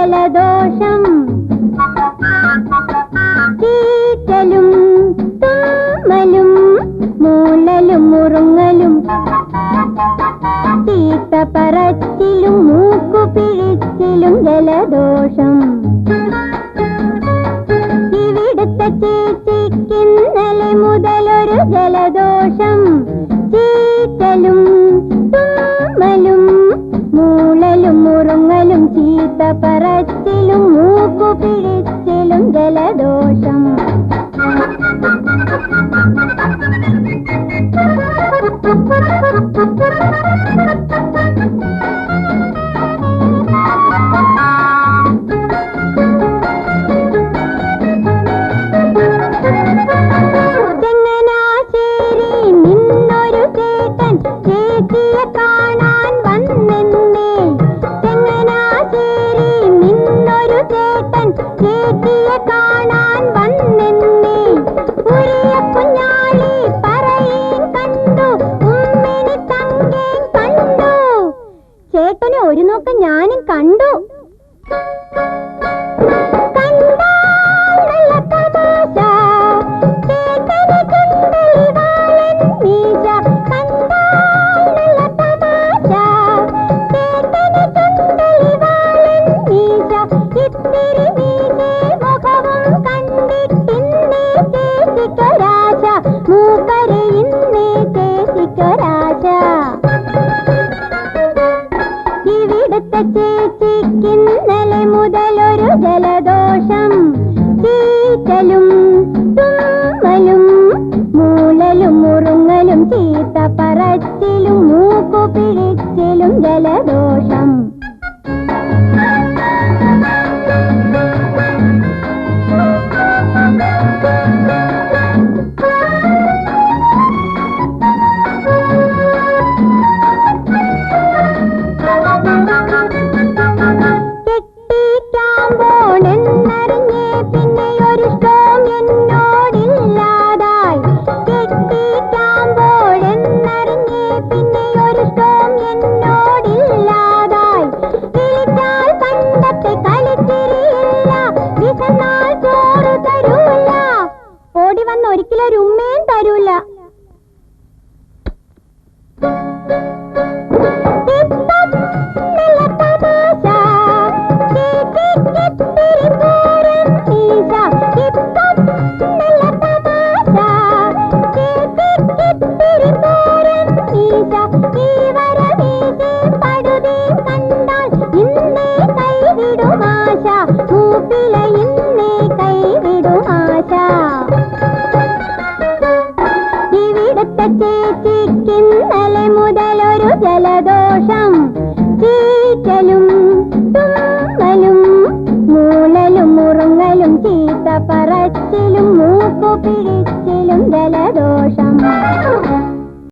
ജലദോഷം കീറ്റലും തുമ്മലും മൂലലും മുറുങ്ങലും ചീത്ത പറച്ചിലും മൂക്കുപിഴിച്ചിലും ജലദോഷം. ഇവിടുത്തെ ചേച്ചിക്ക് മുതലൊരു ജലദോഷം. ചീ பரத்திலும் மூக்கு பிடித்திலும் ஜலதோ ചേട്ടൻ ഒരിക്കലും ഒരു ഉമ്മയും തരൂല. ജലദോഷം ചീറ്റലും തുമ്മലും മൂലലും മുറുങ്ങലും ചീത്ത പറച്ചിലും മൂക്കുപിടി